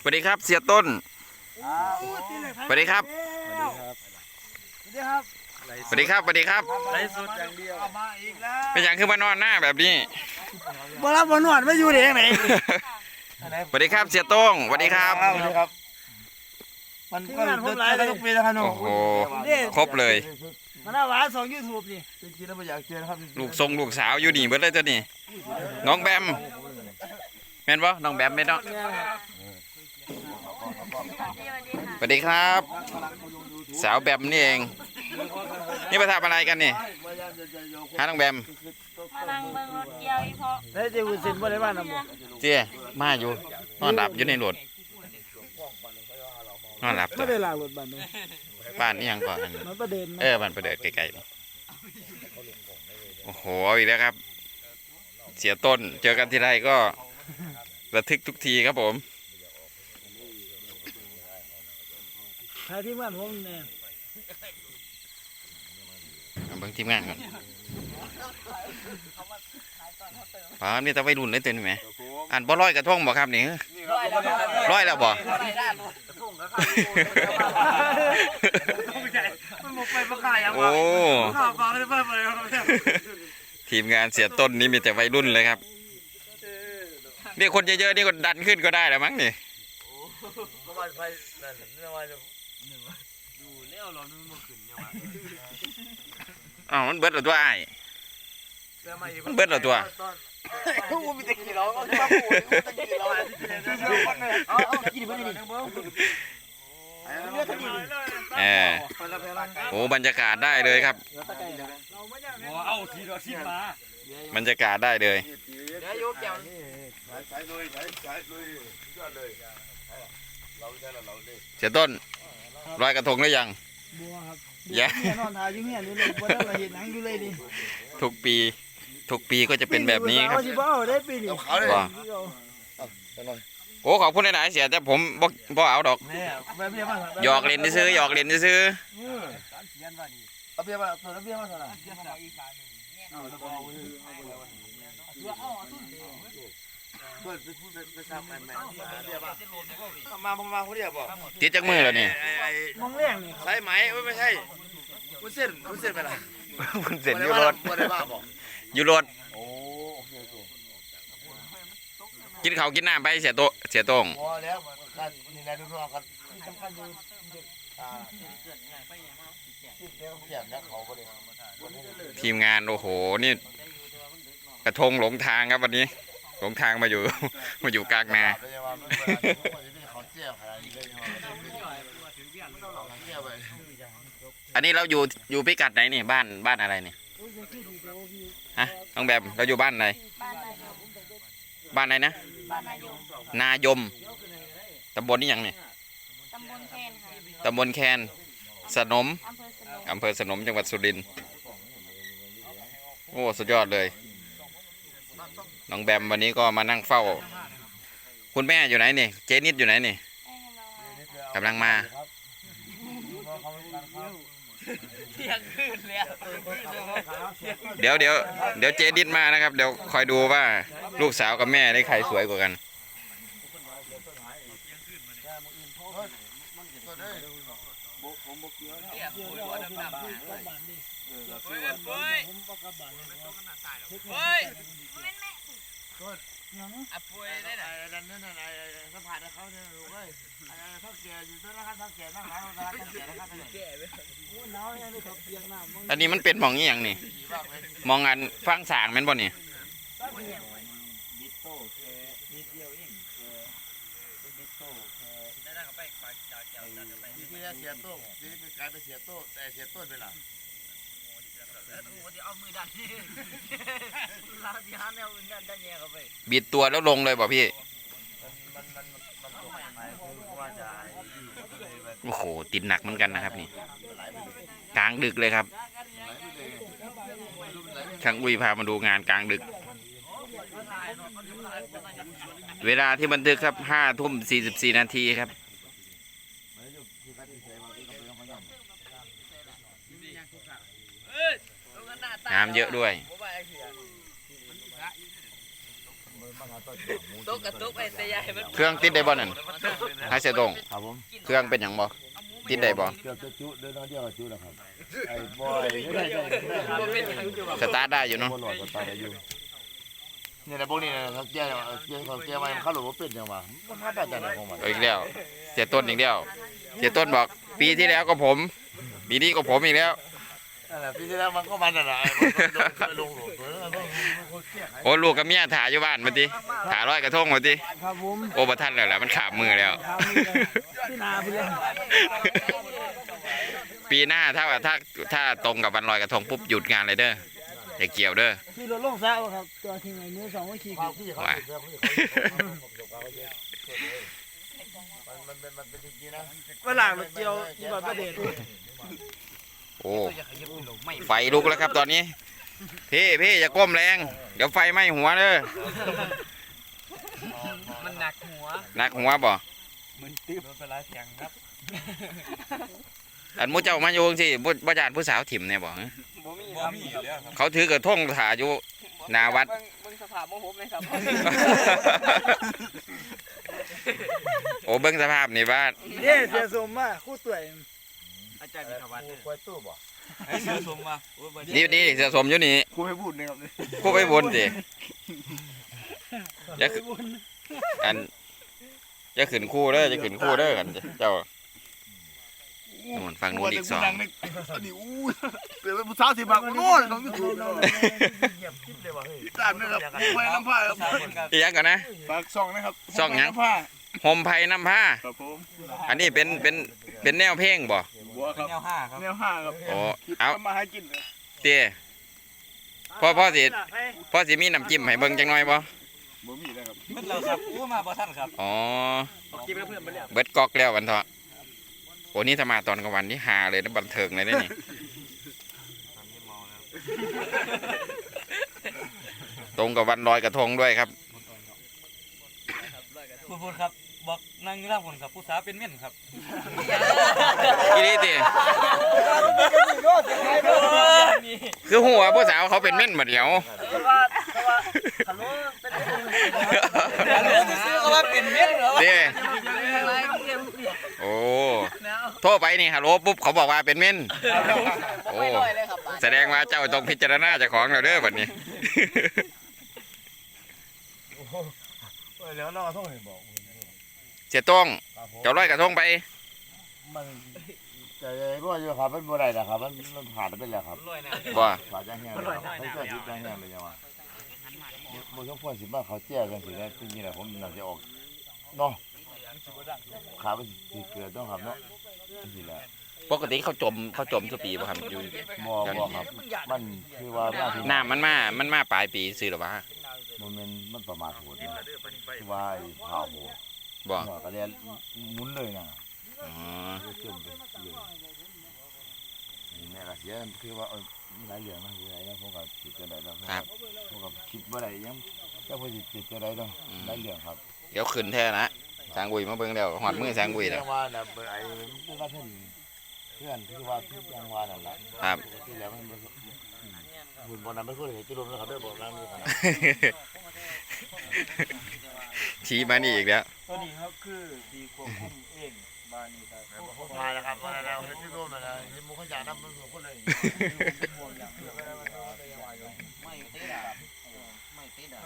สวัสดีครับเสียต้นสวัสดีครับสวัสดีครับสวัสดีครับสวัสดีครับไลฟ์สดอย่างเดียวมาอีกแล้วเป็นอย่างคือมานอนหน้าแบบนี้บ่รับบนวดไม่อยู่เด็กไหนสวัสดีครับเสียโต้งสวัสดีครับสวัสดีครับ มันก็เดินทางทุกปีนะครับหนูโอ้โห ครบเลย มันน่าหวานสองยูทูบนี่จริงๆแล้วไม่อยากเจอนะครับลูกทรงลูกสาวอยู่นี่เบิดเลยตัวนี้ น้องแบมแม่นปะน้องแบมแม่นเนาะสวัสดีครับ สาวแบมนี่เอง นี่มาทำอะไรกันนี่ฮะน้องแบมพลังเมืองรถเกียวอีพอได้เจอคุณสินบ่ได้บ้านนะบ่เจี๊ยมาอยู่นอนหลับอยู่ในรถ นอนหลับตัไม่วได้ลากรถบ้านเลยบ้านนี่ยังก่อนมันประเด็นเออบ้านประเดิดไกลๆนี่โอ้โหเอาอีกแล้วครับ เสียต้นเจอกันทีไรก็ระทึกทุกทีครับผมใครที่บ้านผมเนี่ยเอาเบิ่งทีมงานก่อนป๋านี่ตะไวรุ่นเลยเต็มไหมอ่านบ่ร้อยกระทงบ่ครับนี่ร้อยแล้วบ่ มันหมดไปประกายยังโอ้ข้าวปลาไม่ได้ไปเลยครับทีมงานเสียต้นนี่มีแต่วัยรุ่นเลยครับนี่คนเยอะๆนี่ก็ดันขึ้นก็ได้แล้วมั้งนี่ ก็มาไปนั่นนี่ว่าจะดูเลี้ยวเราไม่มาขึ้นยังไงอ้าวมันเบิดแล้วตัวอ้ายมันเบิดแล้วตัว กูมีแต่กี่ร้อยมันมาปูกูแต่กี่ร้อย เอาเอากี่ดิบนี่เออโอ้บรรยากาศได้เลยครับเอาทีเราทีมาบรรยากาศได้เลยเดี๋ยวโยกแก้วเสียต้นร้อยกระทงหรือยังบัวครับอย่าเมียนอนทาอยู่เมียนี่เลยบัวได้ละเห็นหนังอยู่เลยดิทุกปีทุกปีก็จะเป็นแบบนี้ครับสิบ่เอาได้ปีนี้ว่า โอ้ขอบคุณหลายๆเสียแต่ผมบ่บ่เอาดอกเนี่ยแบบเบี้ยมาหยอกเล่นซื้อๆหยอกเล่นซื้อเอาเบี้ยมาตัวเบี้ยมาเท่าไหร่เปิดไปพูดไปทำแม่แม่เบี้ยมามามาคนเดียวบอกๆติดจักมือแล้วนี่มองเลี้ยงนี่ใช่ไหมไม่ใช่วุ้นเส้นวุ้นเส้นไปละมันเสร็จอยู่รถบัวได้บ้าบอ กอยู่รถกินข้าวกินน้ำไปเสียโตเสียโต้งพอแล้วกันนี่แหละดูนอกกันสำคัญอยู่อ่าเดี๋ยวเขียนแล้วเขาก็เลยทีมงานโอ้โหนี่กระทงหลงทางครับวันนี้ หลงทางมาอยู่ มาอยู่กลางนาเลยว่ามันเป็นเขาเจียวอะไรเลยเจียวไปอันนี้เราอยู่อยู่พิกัดไหนนี่บ้านบ้านอะไรนี่ฮะน้องแบมเราอยู่บ้านไหน บ้านนายมบ้านไหนนะ บ้านนายมนายมตำบลนี่ยังนี่ตำบลแคนค่ะตำบลแคนสนมอำเภอสนมอำเภอสนมจังหวัดสุรินทร์โอ้สุดยอดเลยน้องแบมวันนี้ก็มานั่งเฝ้า คุณแม่อยู่ไหนนี่เจนิดอยู่ไหนนี่ให้กำลังมา กำลังมาเดี๋ยวเดี๋ยวเดี๋ยวเจดิดมานะครับ เดี๋ยวคอยดูว่าลูกสาวกับแม่ได้ใครสวยกว่ากัน อะป่วยได้ไหนนั่นนั่นนั่นสัมผัสเขาเนี่ยลูกเอ้ยถ้าแก่อยู่ด้วยนะครับถ้าแก่นั่งร้านร้านถ้าแก่นะครับไปไหนหนาวยังได้ขับเพียงน้ำอันนี้มันเป็นหมองนี่อย่างนี่มองอันฟังสางแม่นบ่นี่ที่ที่เสียโต้ที่เป็นการไปเสียโต้แต่เสียต้นไปละ บิดตัวแล้วลงเลยบ่พี่โอ้โหติดหนักเหมือนกันนะครับนี่กลางดึกเลยครับช่างอุ้ยพามาดูงานกลางดึก เวลาที่บันทึกครับห้าทุ่มสี่สิบสี่นาทีครับท น้ำเยอะด้วยตุ๊กกับตุ๊กไอ้แต่ยายมันเครื่องติดได้บ่นั่นให้เสียตรง ครับผมเครื่องเป็นหยังบ่ติดได้บ่เกือบจะจุเดินน้อยเดียวก็จุแล้วครับไอ้บอยไม่ได้ไม่ได้ไม่ได้มันเป็นอย่างจุสตาร์ทได้อยู่เนาะบอลหลอดสตาร์ทได้อยู่เนี่ยนะพวกนี้นะเขาแก้เกียร์เขาแก้มาเขาหลุดว่าเป็นยังวะมันพลาดได้จากไหนของมันเอาอีกแล้วเสียต้นอีกแล้วเสียต้นบอก ปีที่แล้วก็ผมปีนี้ก็ผมอีกแล้ว นั่นแหละปีที่แล้วมันก็มันน่ะนะมันลงหลุดตัวนั้นมันคนเสียโอ้ลูกกับเมียถ่ายอยู่บ้านมาติถ่ายร้อยกระทงมาติครับผมโอ้ประทันแล้วแหละมันขาบมือแล้ว ที่นาพี่เล่นปีหน้าถ้าถ้าถ้าตรงกับวันลอยกระทงปุ๊บหยุดงานเลยเด้ออย่าเกี่ยวเด้อขี่รถลงซะครับตัวทีมไอ้มือสองก็ขี่ความพี่เขาเสือพี่เขามันมันเป็นมันเป็นจริงๆนะเวลารถเกี่ยวที่บ้านประเดช โอ้ไฟลุกแล้วครับตอนนี้ พี่พี่อย่าก้มแรง เดี๋ยวไฟไหม้หัวเด้อมันหนักหัวหนักหัวบ่มันเป็นไรแข็งครับอันมูเจ้ามาโยงสิบ่บ่ญาติผู้สาวถิ่มเนี่ยบ่ฮะบ่มีครับมีอยู่แล้วครับเขาถือกระทงถ่ายอยู่หน้าวัดมึงสภาพโมโหไหมครับโอ้เบิ่งสภาพนี่ว่าเนี่ยเสียสมมาคู่ต่วย อาจารย์มีคำวัดควยตู้บ่ไอ้เสือสมว่ะโอ้ยนี่นี่เสือสมอยู่นี่ครูให้พูดนะครับคู่ไปวนสิอย่าขึ้นอันอย่าขึ้นคู่เด้ออย่าขึ้นคู่เด้อกันเจ้านู่นฝั่งนู้นอีกสอง อันนี้อู้เปลี่ยนเป็นผู้สาวสิบาทโน่นน้องยูทูบเหยียบจิ๊บเลยว่ะเฮ้ยตามนะครับไว้น้ำผ้าครับอีกอยังก่อนนะ ฝากซ่องนะครับซ่องหยัง น้ำผ้าโฮมไผ่น้ำผ้า ครับผม อันนี้เป็นเป็นเป็นแนวเพลงบ่ บัวครับแนวห้าครับแนวห้าครับโอ้เอาทำมาหากินเลยเตี้ยพ่อพ่อสิพ่อสิมีน้ำจิ้มให้เบิ่งจังหน่อยบ่บ่มีนะครับมันเราครับอู้มาบ่ทันครับอ๋อกินกับเพื่อนไปแล้วเบิดกอกแล้ววันเถอะโอ้นี่ถ้ามาตอนกลางวันนี่ฮาเลยนะบันเทิงเลยนะนี่ตรงกับวันลอยกระทงด้วยครับคุณพูดครับ บอกนั่งอยู่ล่างคนครับผู้สาวเป็นเม่นครับอีนี่ติคือหัวผู้สาวเขาเป็นเม่นมาเดียวฮัลโหลซื้อเขาว่าเป็นเม่นเหรอเด้โอ้โทรไปนี่ฮัลโหลปุ๊บเขาบอกว่าเป็นเม่นโอ้แสดงว่าเจ้าต้องพิจารณาเจ้าของแล้วเด้อบัดนี้แล้วน้องต้องเห็นบอกเสียต้องครับผมเจ้าลอยกระทงไป มันแต่ก็อยู่ครับมันบ่ได้นะครับ มันมันผ่านไปแล้วครับลอยนะบ่ผ่านจังแห้งเลยครับให้เกิดทิศจังแห้งเลยจังหวะบ่ต้องพูดสิมาเขาแจ้กันสิแล้วทีนี้แหละผมน่าจะออกเนาะขาเป็นสิเกิดต้องครับเนาะสิแหละปกติเขาจมเขาจมสุปีบ่ครับอยู่บ่บ่ครับ มันคือว่าหน้าที่น้ำมันมา มันมาปลายปีซื้อหรอวะ มันมันมันประมาทโหดนะคือว่าไอ้ข้าวโหด บ่หัวกระเรียนหมุนเลยนะอ๋อเชื่อมไปเลยนี่แม่ก็เสียคือว่าเออหลายเรื่องนะคือหลายอย่างผมก็ติดจะได้แล้วผมก็คิดว่าได้ยังเจ้าพ่อจิตติดจะได้ต้องหลายเรื่องครับเดี๋ยวขึ้นแท้นะสางกุยมาเบิ่งแล้วหอดมือสางกุยแล้วว่าน่ะเบอร์ไอ้เป็นว่าเพื่อนเพื่อนคือว่าที่ยังว่านั่นแหละครับที่แล้วมันบุญบอลนั้นไม่เคยเห็นจุดรวมนะครับด้วยบอกนั่งนี่ขนาด ชี้มานี่อีกแล้ว ตัวนี้ครับคือดีควบคุมเองบ้านนี้ครับผมพายนะครับว่าแล้วเห็นที่ร่วมนะนะที่มุขยานับมันคนเลยไม่ติดอะไม่ติดอะ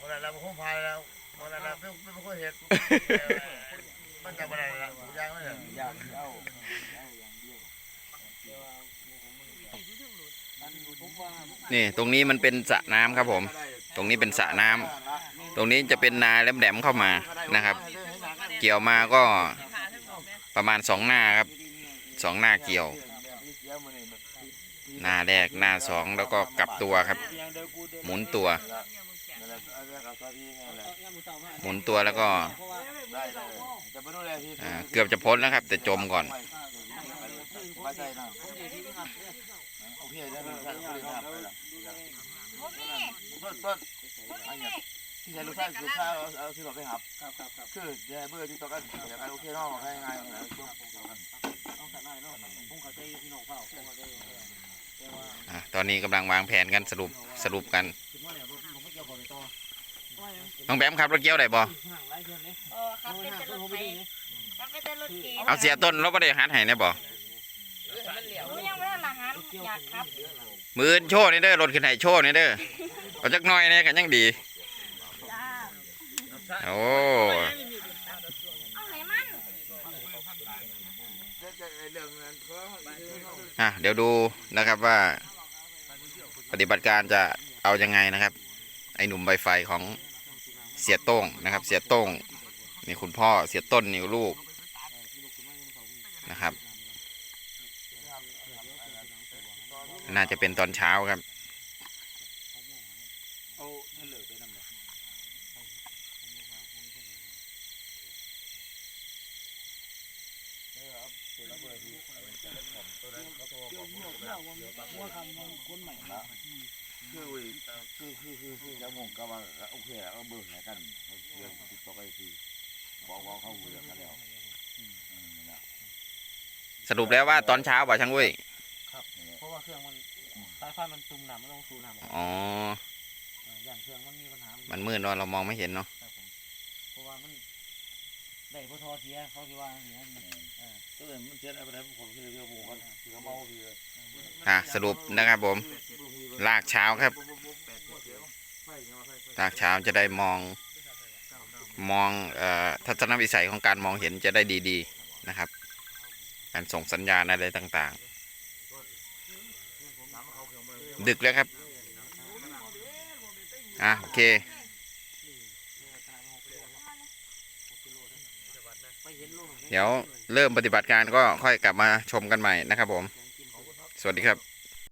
วันนั้นเราผมพายแล้ววันนั้นเราไม่ไม่ค่อยเห็นมันจะอะไรละยางไม่เนี่ยอยากเอานี่ตรงนี้มันเป็นสระน้ำครับผม ตรงนี้เป็นสระน้ำตรงนี้จะเป็นนาแหลมๆเข้ามานะครับ เกี่ยวมาก็ประมาณสองหน้าครับสองหน้าเกี่ยว หน้าแรกหน้าสองแล้วก็กลับตัวครับ หมุนตัว หมุนตัวแล้วก็จะไปดูแลที่อ่าเกือบจะพ้นแล้วครับ แต่จมก่อน บิ้ลยครับได้ครับต้นต้นอันนี้ที่ใช้ลูกชายลูกชายเอาเอาซื้อรถไปครับครับครับครับคือเดี๋ยวเบอร์ที่ต่อกันเดี๋ยวกันโอเคเนาะให้ง่ายๆนะช่วงกันอะตอนนี้กำลังวางแผนกันสรุปสรุปกันน้องแบมขับรถเกี้ยวได้บ่เออครับเป็นแต่รถไถครับเป็นแต่รถเก๋งเอาเสียต้นเราไม่ได้หันให้แน่บ่หนูยังไม่ได้ละหันอยากครับ มือนโชว์นี่เด้อรถขึ้นให้โชว์นี่เด้อเอาจักหน่อยเนี่ยกันยังดี โอ้เอาไหนมันเรื่องนั้นเขาอะเดี๋ยวดูนะครับว่า ปฏิบัติการจะเอายังไงนะครับ ไอ้หนุ่มใบไฟของเสียโต้งนะครับ เสียโต้งนี่คุณพ่อเสียต้นนิวลูกนะครับ น่าจะเป็นตอนเช้าครับคือคือคือคือคือจะมงก็ว่าโอเคแล้วเบิ่งให้กันเรื่องติดต่อไปคือบอกว่าเขาเรื่อกันแล้วสรุปแล้วว่าตอนเช้าป่ะช่างเว้ย เพราะว่าเครื่องมันสายไฟมันตุ่มหนามมันต้องสูน้ำอ๋อ อย่างเครื่องมันมีปัญหามันมืดเนอะเรามองไม่เห็นเนาะครับผมเพราะว่ามันได้พอทอเสียเขาที่ว่าอย่างนั้นมันเออก็เลยมันเจ็ดอะไรผมคือเรื่องผมกันคือเขาเมาคืออะสรุปนะครับผม ลากเช้าครับ ลากเช้าจะได้มองมองเอ่อทัศนวิสัยของการมองเห็นจะได้ดี ๆ นะครับ การส่งสัญญาณอะไรต่าง ๆ ดึกแล้วครับ อะโอเคเดี๋ยวเริ่มปฏิบัติการก็ค่อยกลับมาชมกันใหม่นะครับผม สวัสดีครับ